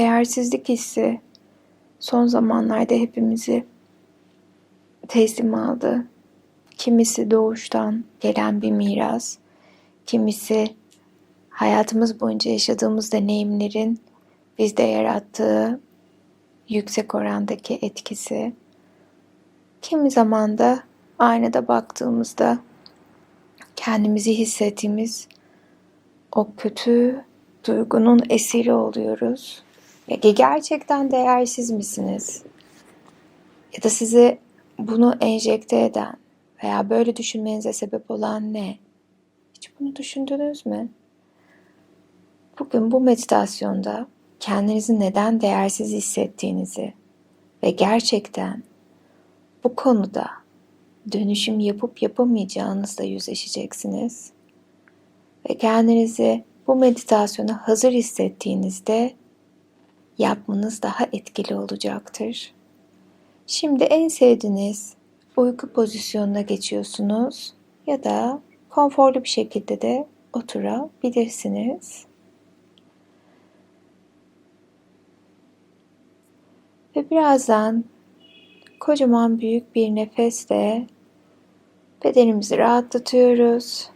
değersizlik hissi son zamanlarda hepimizi teslim aldı. Kimisi doğuştan gelen bir miras, kimisi hayatımız boyunca yaşadığımız deneyimlerin bizde yarattığı yüksek orandaki etkisi. Kimi zaman da aynada baktığımızda kendimizi hissettiğimiz o kötü duygunun esiri oluyoruz. Peki gerçekten değersiz misiniz? Ya da size bunu enjekte eden veya böyle düşünmenize sebep olan ne? Hiç bunu düşündünüz mü? Bugün bu meditasyonda kendinizi neden değersiz hissettiğinizi ve gerçekten bu konuda dönüşüm yapıp yapamayacağınızla yüzleşeceksiniz. Ve kendinizi bu meditasyona hazır hissettiğinizde yapmanız daha etkili olacaktır. Şimdi en sevdiğiniz uyku pozisyonuna geçiyorsunuz ya da konforlu bir şekilde de oturabilirsiniz. Ve birazdan kocaman büyük bir nefesle bedenimizi rahatlatıyoruz.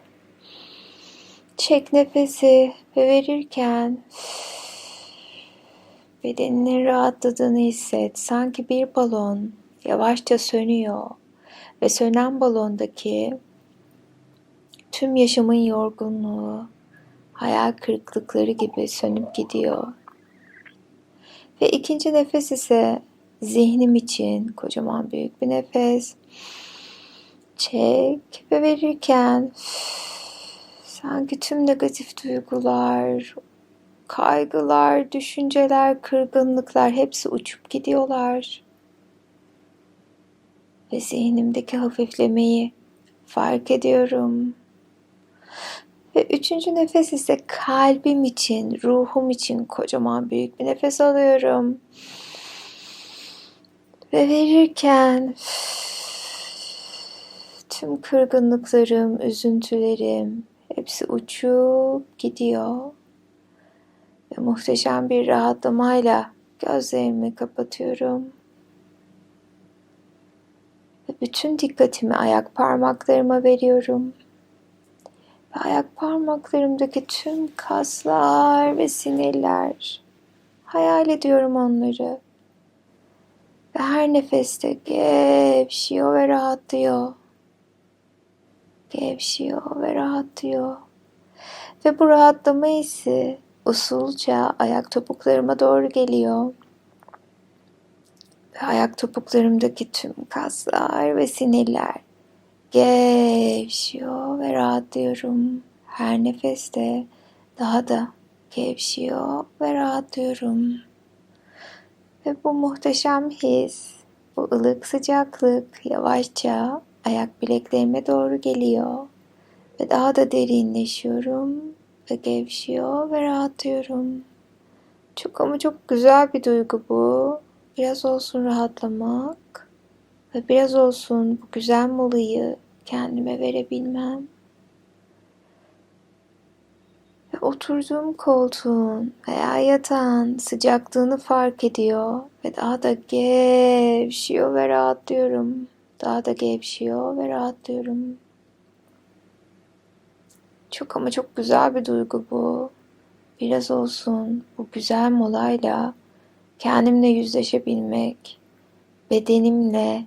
Çek nefesi ve verirken bedeninin rahatladığını hisset. Sanki bir balon yavaşça sönüyor ve sönen balondaki tüm yaşamın yorgunluğu, hayal kırıklıkları gibi sönüp gidiyor. Ve ikinci nefes ise zihnim için kocaman büyük bir nefes. Çek ve verirken sanki tüm negatif duygular, kaygılar, düşünceler, kırgınlıklar hepsi uçup gidiyorlar. Ve zihnimdeki hafiflemeyi fark ediyorum. Ve üçüncü nefes ise kalbim için, ruhum için kocaman büyük bir nefes alıyorum. Ve verirken tüm kırgınlıklarım, üzüntülerim hepsi uçup gidiyor. Ve muhteşem bir rahatlamayla gözlerimi kapatıyorum. Ve bütün dikkatimi ayak parmaklarıma veriyorum. Ve ayak parmaklarımdaki tüm kaslar ve sinirler. Hayal ediyorum onları. Ve her nefeste gevşiyor ve rahatlıyor. Gevşiyor ve rahatlıyor. Ve bu rahatlama hissi usulca ayak topuklarıma doğru geliyor. Ve ayak topuklarımdaki tüm kaslar ve sinirler gevşiyor ve rahatlıyorum. Her nefeste daha da gevşiyor ve rahatlıyorum. Ve bu muhteşem his, bu ılık sıcaklık yavaşça ayak bileklerime doğru geliyor. Ve daha da derinleşiyorum ve gevşiyor ve rahatlıyorum. Çok ama çok güzel bir duygu bu. Biraz olsun rahatlamak ve biraz olsun bu güzel molayı kendime verebilmem. Ve oturduğum koltuğun veya yatağın sıcaklığını fark ediyor ve daha da gevşiyor ve rahatlıyorum. Daha da gevşiyor ve rahatlıyorum. Çok ama çok güzel bir duygu bu. Biraz olsun bu güzel molayla kendimle yüzleşebilmek, bedenimle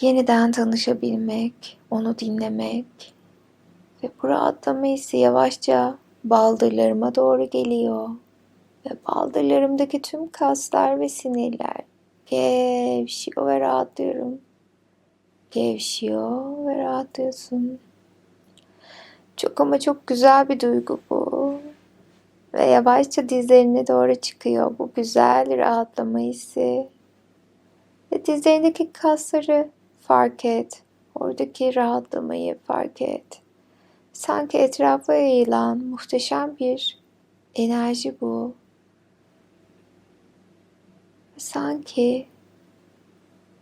yeniden tanışabilmek, onu dinlemek ve bu rahatlama hissi yavaşça baldırlarıma doğru geliyor. Ve baldırlarımdaki tüm kaslar ve sinirler gevşiyor ve rahatlıyorum. Gevşiyor ve rahatlıyorsun. Çok ama çok güzel bir duygu bu. Ve yavaşça dizlerine doğru çıkıyor bu güzel rahatlama hissi. Ve dizlerindeki kasları fark et. Oradaki rahatlamayı fark et. Sanki etrafa yayılan muhteşem bir enerji bu. Sanki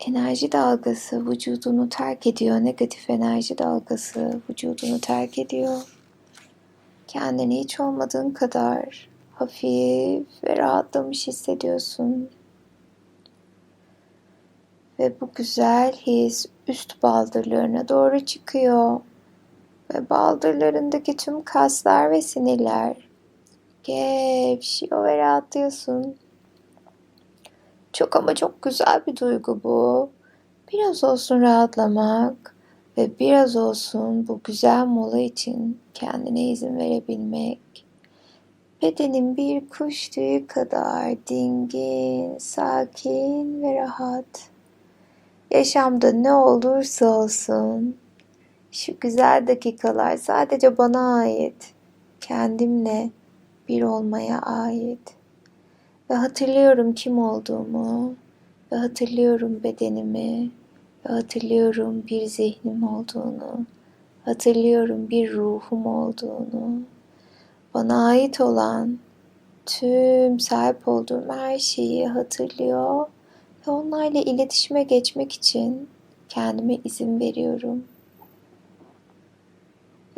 enerji dalgası vücudunu terk ediyor. Negatif enerji dalgası vücudunu terk ediyor. Kendini hiç olmadığın kadar hafif ve rahatlamış hissediyorsun. Ve bu güzel his üst baldırlarına doğru çıkıyor. Ve baldırlarındaki tüm kaslar ve sinirler gevşiyor ve rahatlıyorsun. Çok ama çok güzel bir duygu bu. Biraz olsun rahatlamak ve biraz olsun bu güzel mola için kendine izin verebilmek. Bedenin bir kuş tüyü kadar dingin, sakin ve rahat. Yaşamda ne olursa olsun şu güzel dakikalar sadece bana ait. Kendimle bir olmaya ait. Ve hatırlıyorum kim olduğumu. Ve hatırlıyorum bedenimi. Ve hatırlıyorum bir zihnim olduğunu. Hatırlıyorum bir ruhum olduğunu. Bana ait olan tüm sahip olduğum her şeyi hatırlıyor ve onlarla iletişime geçmek için kendime izin veriyorum.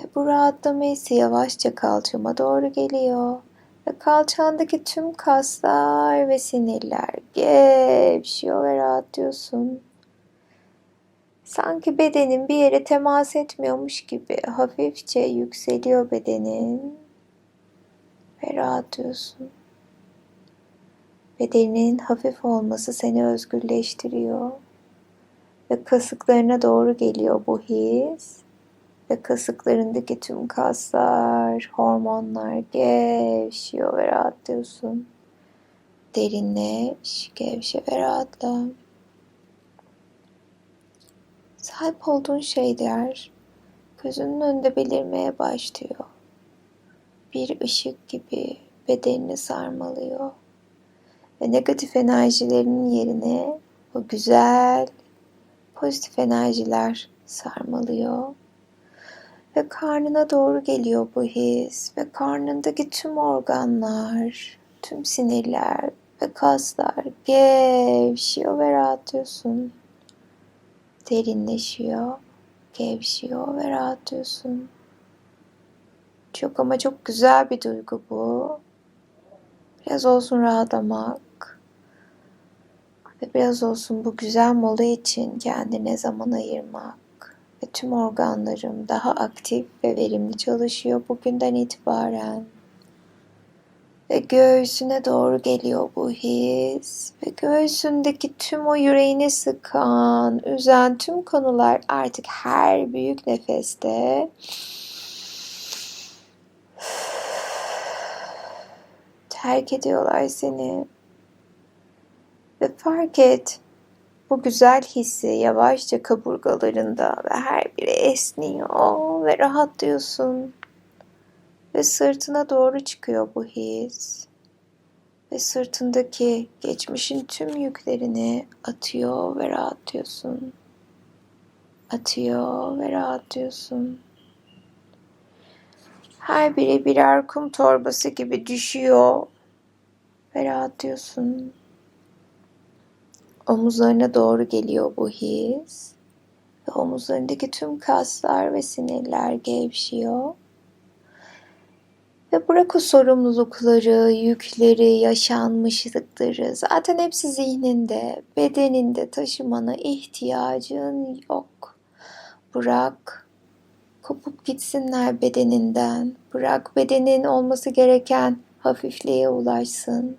Ve bu rahatlama hissi yavaşça kalçama doğru geliyor. Ve kalçandaki tüm kaslar ve sinirler gevşiyor ve rahatlıyorsun. Sanki bedenin bir yere temas etmiyormuş gibi hafifçe yükseliyor bedenin ve rahatlıyorsun. Bedenin hafif olması seni özgürleştiriyor ve kasıklarına doğru geliyor bu his ve kasıklarındaki tüm kaslar, hormonlar gevşiyor ve rahatlıyorsun. Derinleş, gevşe ve rahatla. Sahip olduğun şeyler gözünün önünde belirmeye başlıyor. Bir ışık gibi bedenini sarmalıyor. Ve negatif enerjilerinin yerine o güzel, pozitif enerjiler sarmalıyor. Ve karnına doğru geliyor bu his ve karnındaki tüm organlar, tüm sinirler ve kaslar gevşiyor ve rahatlıyorsun. Derinleşiyor, gevşiyor ve rahatlıyorsun. Çok ama çok güzel bir duygu bu. Biraz olsun rahatlamak ve biraz olsun bu güzel mola için kendine zaman ayırmak ve tüm organlarım daha aktif ve verimli çalışıyor bugünden itibaren. Ve göğsüne doğru geliyor bu his. Ve göğsündeki tüm o yüreğini sıkan, üzen tüm konular artık her büyük nefeste terk ediyorlar seni. Ve fark et bu güzel hissi yavaşça kaburgalarında ve her biri esniyor ve rahatlıyorsun. Ve sırtına doğru çıkıyor bu his. Ve sırtındaki geçmişin tüm yüklerini atıyor ve rahatlıyorsun. Atıyor ve rahatlıyorsun. Her biri birer kum torbası gibi düşüyor ve rahatlıyorsun. Omuzlarına doğru geliyor bu his. Ve omuzlarındaki tüm kaslar ve sinirler gevşiyor. Ve bırak o sorumlulukları, yükleri, yaşanmışlıkları zaten hepsi zihninde, bedeninde taşımana ihtiyacın yok. Bırak kopup gitsinler bedeninden. Bırak bedenin olması gereken hafifliğe ulaşsın.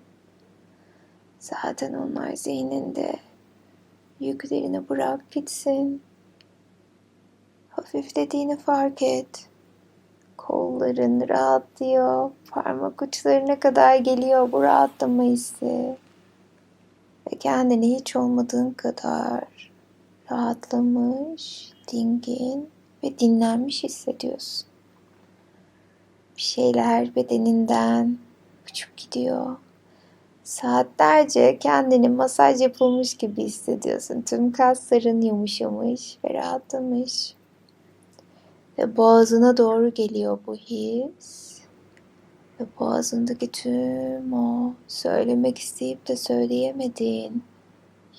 Zaten onlar zihninde. Yüklerini bırak gitsin. Hafiflediğini fark et. Kolların rahatlıyor. Parmak uçlarına kadar geliyor bu rahatlama hissi. Ve kendini hiç olmadığın kadar rahatlamış, dingin ve dinlenmiş hissediyorsun. Bir şeyler bedeninden uçup gidiyor. Saatlerce kendini masaj yapılmış gibi hissediyorsun. Tüm kasların yumuşamış ve rahatlamış. Ve boğazına doğru geliyor bu his. Ve boğazındaki tüm o söylemek isteyip de söyleyemediğin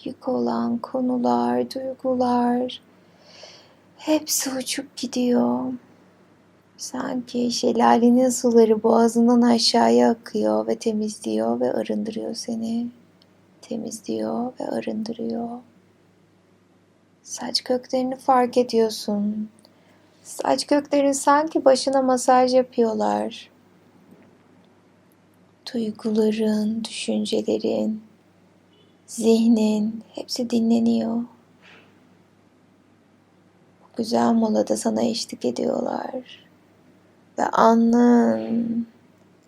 yük olan konular, duygular hepsi uçup gidiyor. Sanki şelalenin suları boğazından aşağıya akıyor ve temizliyor ve arındırıyor seni. Temizliyor ve arındırıyor. Saç köklerini fark ediyorsun. Saç köklerin sanki başına masaj yapıyorlar. Duyguların, düşüncelerin, zihnin hepsi dinleniyor. Bu güzel molada sana eşlik ediyorlar. Ve alnın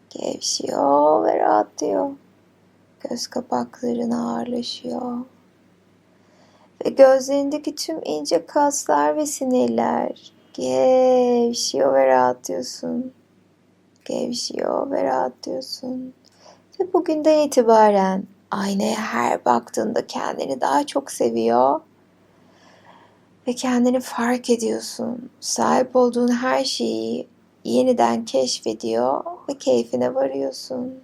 gevşiyor ve rahatlıyor. Göz kapakların ağırlaşıyor. Ve gözlerindeki tüm ince kaslar ve sinirler gevşiyor ve rahatlıyorsun. Gevşiyor ve rahatlıyorsun. Ve bugünden itibaren aynaya her baktığında kendini daha çok seviyor ve kendini fark ediyorsun. Sahip olduğun her şeyi yeniden keşfediyor ve keyfine varıyorsun.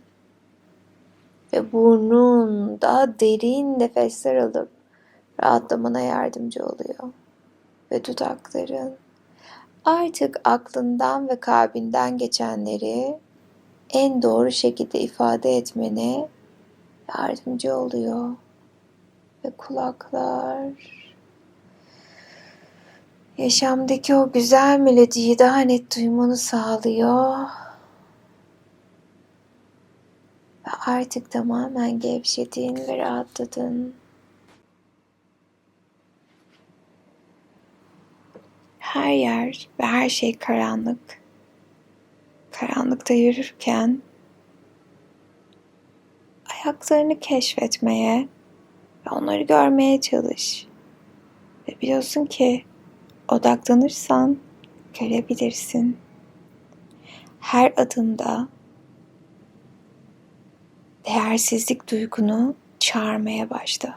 Ve burnun daha derin nefesler alıp rahatlamana yardımcı oluyor. Ve dudakların artık aklından ve kalbinden geçenleri en doğru şekilde ifade etmene yardımcı oluyor. Ve kulaklar yaşamdaki o güzel melodiyi daha net duymanı sağlıyor. Ve artık tamamen gevşedin ve rahatladın. Her yer ve her şey karanlık. Karanlıkta yürürken ayaklarını keşfetmeye ve onları görmeye çalış. Ve biliyorsun ki odaklanırsan görebilirsin. Her adımda değersizlik duygunu çağırmaya başla.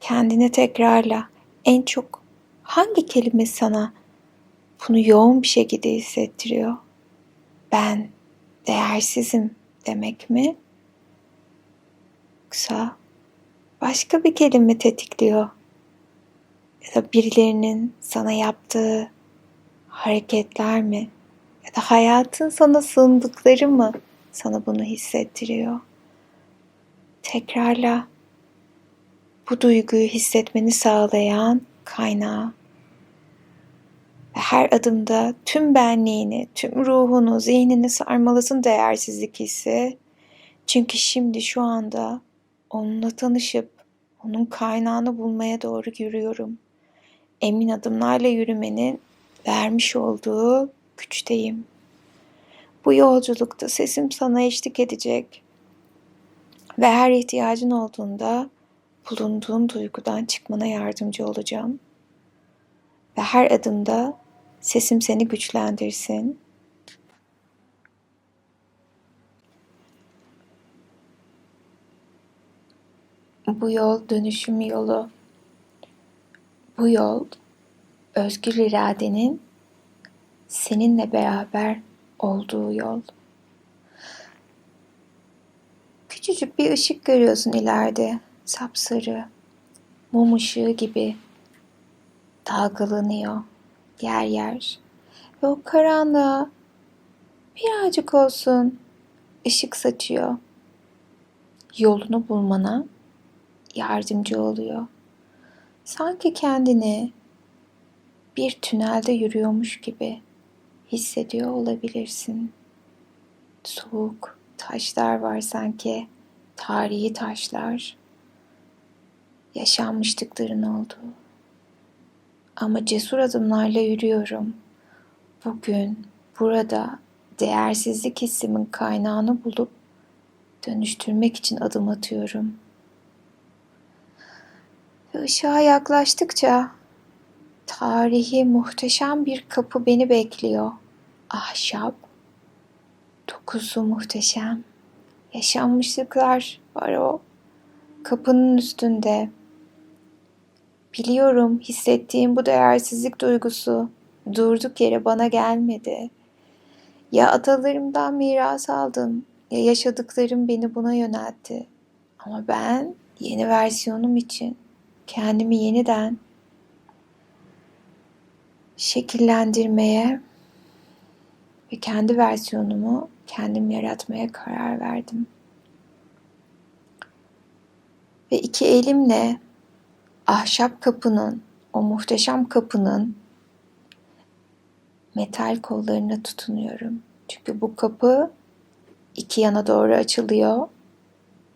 Kendine tekrarla. En çok hangi kelime sana bunu yoğun bir şekilde hissettiriyor? Ben değersizim demek mi? Yoksa başka bir kelime tetikliyor? Ya da birilerinin sana yaptığı hareketler mi? Ya da hayatın sana sundıkları mı sana bunu hissettiriyor? Tekrarla bu duyguyu hissetmeni sağlayan kaynağı ve her adımda tüm benliğini, tüm ruhunu, zihnini sarmalısın değersizlik hissi. Çünkü şimdi şu anda onunla tanışıp onun kaynağını bulmaya doğru yürüyorum. Emin adımlarla yürümenin vermiş olduğu güçteyim. Bu yolculukta sesim sana eşlik edecek ve her ihtiyacın olduğunda bulunduğun duygudan çıkmana yardımcı olacağım. Ve her adımda sesim seni güçlendirsin. Bu yol dönüşüm yolu. Bu yol özgür iradenin seninle beraber olduğu yol. Küçücük bir ışık görüyorsun ileride sapsarı, mum ışığı gibi dalgalanıyor yer yer. Ve o karanlığa birazcık olsun ışık saçıyor. Yolunu bulmana yardımcı oluyor. Sanki kendini bir tünelde yürüyormuş gibi hissediyor olabilirsin. Soğuk taşlar var sanki, tarihi taşlar yaşanmışlıkların olduğu. Ama cesur adımlarla yürüyorum. Bugün burada değersizlik hissimin kaynağını bulup dönüştürmek için adım atıyorum. Ve ışığa yaklaştıkça tarihi muhteşem bir kapı beni bekliyor. Ahşap, dokusu muhteşem. Yaşanmışlıklar var o kapının üstünde. Biliyorum hissettiğim bu değersizlik duygusu durduk yere bana gelmedi. Ya atalarımdan miras aldım ya yaşadıklarım beni buna yöneltti. Ama ben yeni versiyonum için kendimi yeniden şekillendirmeye ve kendi versiyonumu kendim yaratmaya karar verdim. Ve iki elimle ahşap kapının, o muhteşem kapının metal kollarına tutunuyorum. Çünkü bu kapı iki yana doğru açılıyor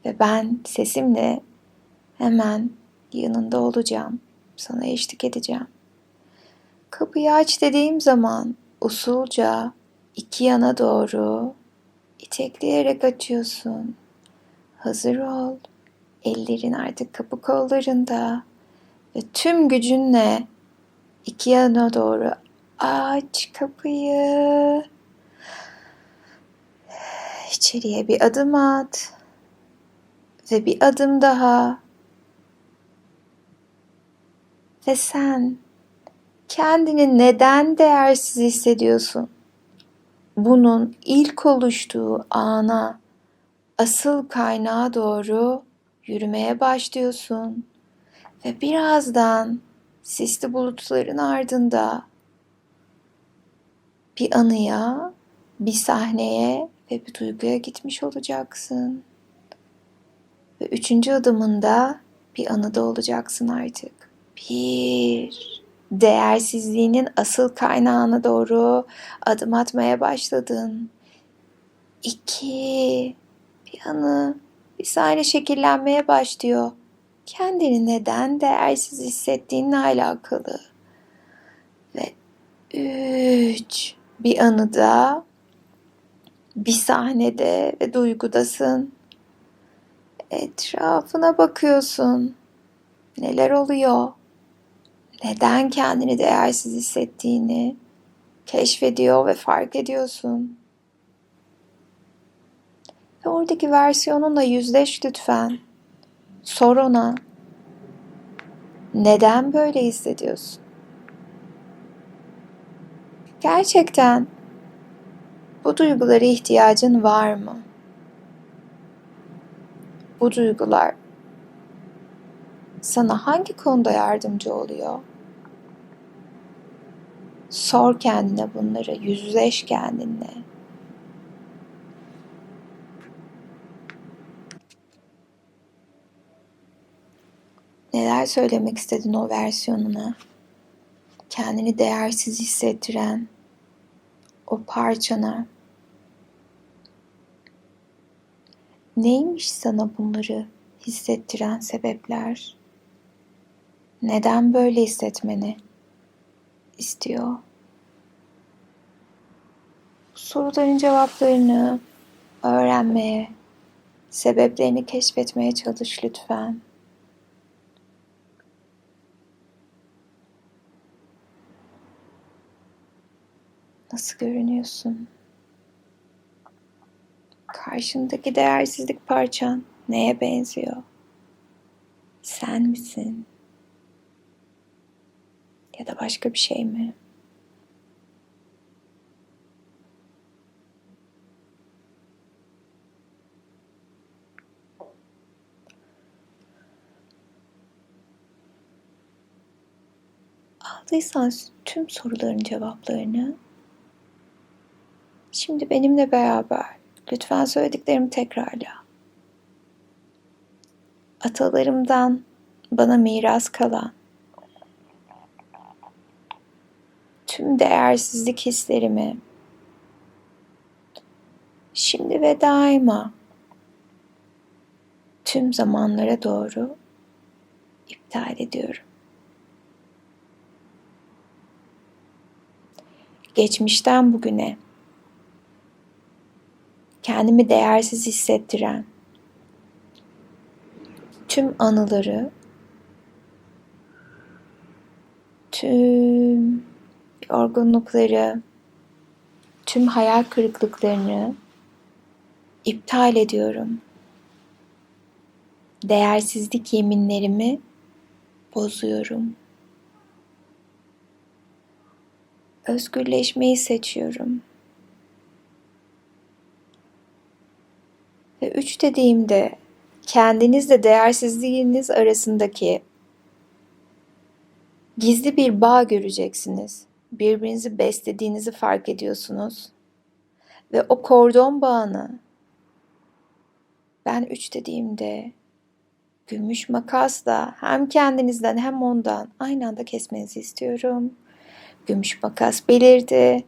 ve ben sesimle hemen yanında olacağım. Sana eşlik edeceğim. Kapıyı aç dediğim zaman usulca iki yana doğru itekleyerek açıyorsun. Hazır ol. Ellerin artık kapı kollarında ve tüm gücünle iki yana doğru aç kapıyı. İçeriye bir adım at ve bir adım daha. Ve sen kendini neden değersiz hissediyorsun? Bunun ilk oluştuğu ana, asıl kaynağa doğru yürümeye başlıyorsun ve birazdan sisli bulutların ardında bir anıya, bir sahneye ve bir duyguya gitmiş olacaksın. Ve üçüncü adımında bir anıda olacaksın artık. Bir, değersizliğinin asıl kaynağına doğru adım atmaya başladın. İki, bir anı, bir sahne şekillenmeye başlıyor. Kendini neden değersiz hissettiğinle alakalı. Ve üç, bir anıda, bir sahnede ve duygudasın. Etrafına bakıyorsun. Neler oluyor? Neden kendini değersiz hissettiğini keşfediyor ve fark ediyorsun. Ve oradaki versiyonunla yüzleş lütfen. Sor ona. Neden böyle hissediyorsun? Gerçekten bu duygulara ihtiyacın var mı? Bu duygular sana hangi konuda yardımcı oluyor? Sor kendine bunları, yüzleş kendinle. Neler söylemek istedin o versiyonuna? Kendini değersiz hissettiren o parçana. Neymiş sana bunları hissettiren sebepler? Neden böyle hissetmeni istiyor? Bu soruların cevaplarını öğrenmeye, sebeplerini keşfetmeye çalış lütfen. Nasıl görünüyorsun? Karşındaki değersizlik parçan neye benziyor? Sen misin? Ya da başka bir şey mi? Aldıysan tüm soruların cevaplarını Şimdi benimle beraber lütfen söylediklerimi tekrarla. Atalarımdan bana miras kalan tüm değersizlik hislerimi şimdi ve daima tüm zamanlara doğru iptal ediyorum. Geçmişten bugüne kendimi değersiz hissettiren tüm anıları, tüm yorgunlukları, tüm hayal kırıklıklarını iptal ediyorum. Değersizlik yeminlerimi bozuyorum. Özgürleşmeyi seçiyorum. Ve üç dediğimde kendinizle değersizliğiniz arasındaki gizli bir bağ göreceksiniz. Birbirinizi beslediğinizi fark ediyorsunuz. Ve o kordon bağını ben üç dediğimde gümüş makasla hem kendinizden hem ondan aynı anda kesmenizi istiyorum. Gümüş makas belirdi.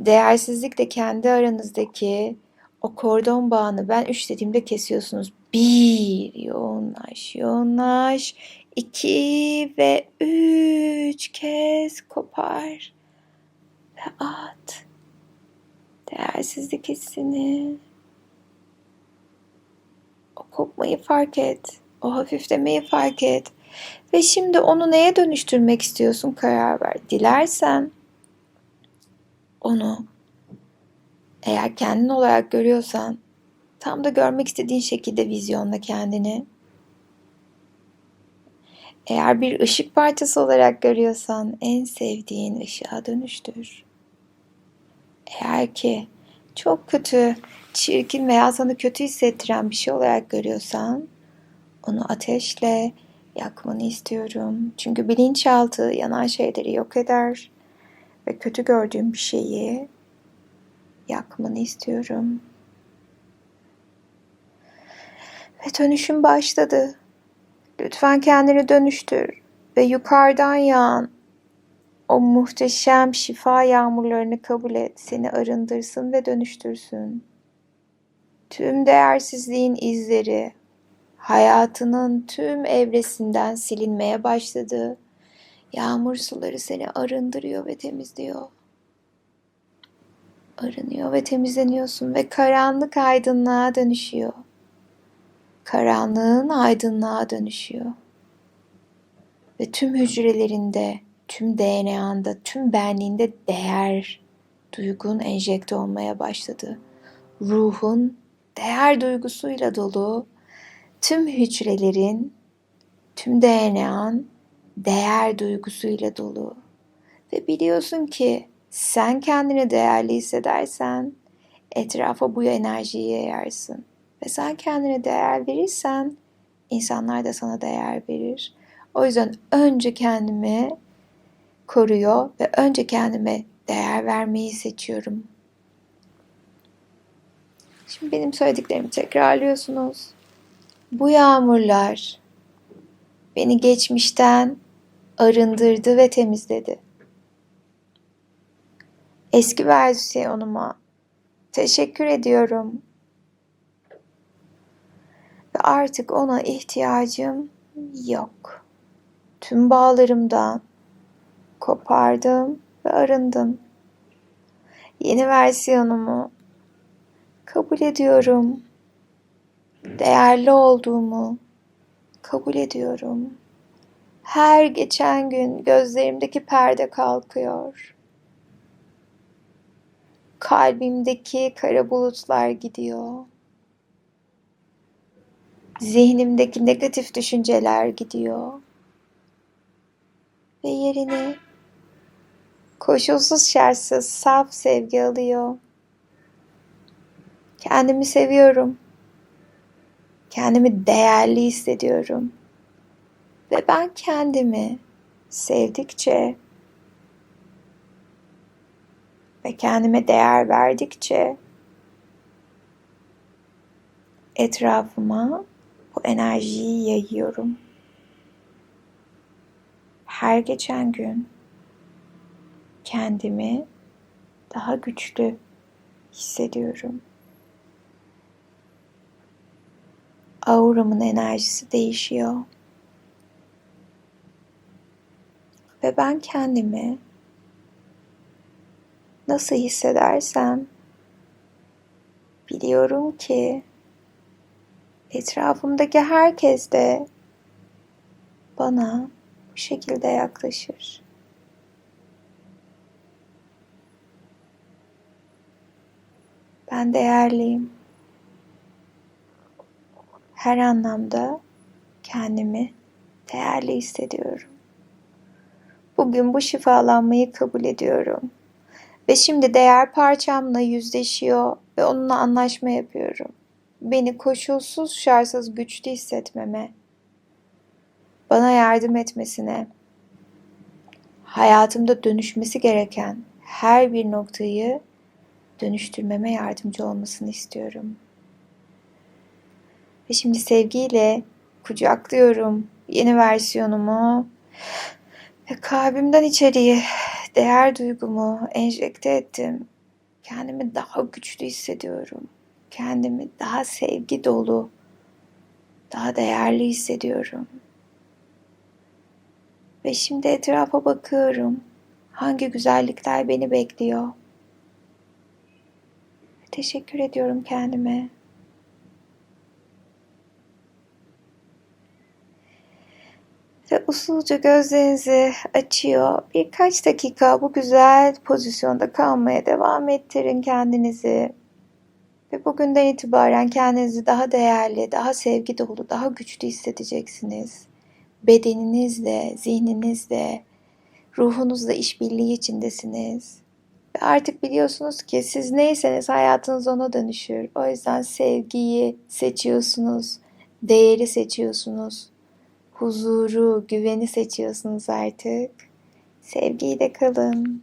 Değersizlik de kendi aranızdaki o kordon bağını ben üç dediğimde kesiyorsunuz. Bir, yoğunlaş, yoğunlaş. İki ve üç kez kopar ve at. Değersizlik hissini. O kopmayı fark et. O hafiflemeyi fark et. Ve şimdi onu neye dönüştürmek istiyorsun karar ver. Dilersen onu eğer kendin olarak görüyorsan tam da görmek istediğin şekilde vizyonla kendini. Eğer bir ışık parçası olarak görüyorsan en sevdiğin ışığa dönüştür. Eğer ki çok kötü, çirkin veya sana kötü hissettiren bir şey olarak görüyorsan onu ateşle yakmanı istiyorum. Çünkü bilinçaltı yanan şeyleri yok eder ve kötü gördüğüm bir şeyi yakmanı istiyorum. Ve dönüşüm başladı. Lütfen kendini dönüştür ve yukarıdan yağan o muhteşem şifa yağmurlarını kabul et. Seni arındırsın ve dönüştürsün. Tüm değersizliğin izleri hayatının tüm evresinden silinmeye başladı. Yağmur suları seni arındırıyor ve temizliyor. Arınıyor ve temizleniyorsun ve karanlık aydınlığa dönüşüyor. Karanlığın aydınlığa dönüşüyor. Ve tüm hücrelerinde, tüm DNA'nda, tüm benliğinde değer duygun enjekte olmaya başladı. Ruhun değer duygusuyla dolu, tüm hücrelerin, tüm DNA'n değer duygusuyla dolu. Ve biliyorsun ki sen kendini değerli hissedersen etrafa bu enerjiyi yayarsın. Ve sen kendine değer verirsen insanlar da sana değer verir. O yüzden önce kendimi koruyor ve önce kendime değer vermeyi seçiyorum. Şimdi benim söylediklerimi tekrarlıyorsunuz. Bu yağmurlar beni geçmişten arındırdı ve temizledi. Eski versiyonuma teşekkür ediyorum. Ve artık ona ihtiyacım yok. Tüm bağlarımdan kopardım ve arındım. Yeni versiyonumu kabul ediyorum. Değerli olduğumu kabul ediyorum. Her geçen gün gözlerimdeki perde kalkıyor. Kalbimdeki kara bulutlar gidiyor. Zihnimdeki negatif düşünceler gidiyor. Ve yerini koşulsuz şartsız saf sevgi alıyor. Kendimi seviyorum. Kendimi değerli hissediyorum. Ve ben kendimi sevdikçe ve kendime değer verdikçe etrafıma bu enerjiyi yayıyorum. Her geçen gün kendimi daha güçlü hissediyorum. Auramın enerjisi değişiyor. Ve ben kendimi nasıl hissedersem biliyorum ki etrafımdaki herkes de bana bu şekilde yaklaşır. Ben değerliyim. Her anlamda kendimi değerli hissediyorum. Bugün bu şifalanmayı kabul ediyorum. Ve şimdi değer parçamla yüzleşiyor ve onunla anlaşma yapıyorum. Beni koşulsuz şartsız güçlü hissetmeme, bana yardım etmesine, hayatımda dönüşmesi gereken her bir noktayı dönüştürmeme yardımcı olmasını istiyorum. Ve şimdi sevgiyle kucaklıyorum yeni versiyonumu ve kalbimden içeriye değer duygumu enjekte ettim. Kendimi daha güçlü hissediyorum. Kendimi daha sevgi dolu, daha değerli hissediyorum. Ve şimdi etrafa bakıyorum. Hangi güzellikler beni bekliyor? Teşekkür ediyorum kendime. Ve usulca gözlerinizi açıyor. Birkaç dakika bu güzel pozisyonda kalmaya devam ettirin kendinizi. Ve bugünden itibaren kendinizi daha değerli, daha sevgi dolu, daha güçlü hissedeceksiniz. Bedeninizle, zihninizle, ruhunuzla işbirliği içindesiniz. Ve artık biliyorsunuz ki siz neyseniz hayatınız ona dönüşür. O yüzden sevgiyi seçiyorsunuz, değeri seçiyorsunuz huzuru, güveni seçiyorsunuz artık. Sevgiyle kalın.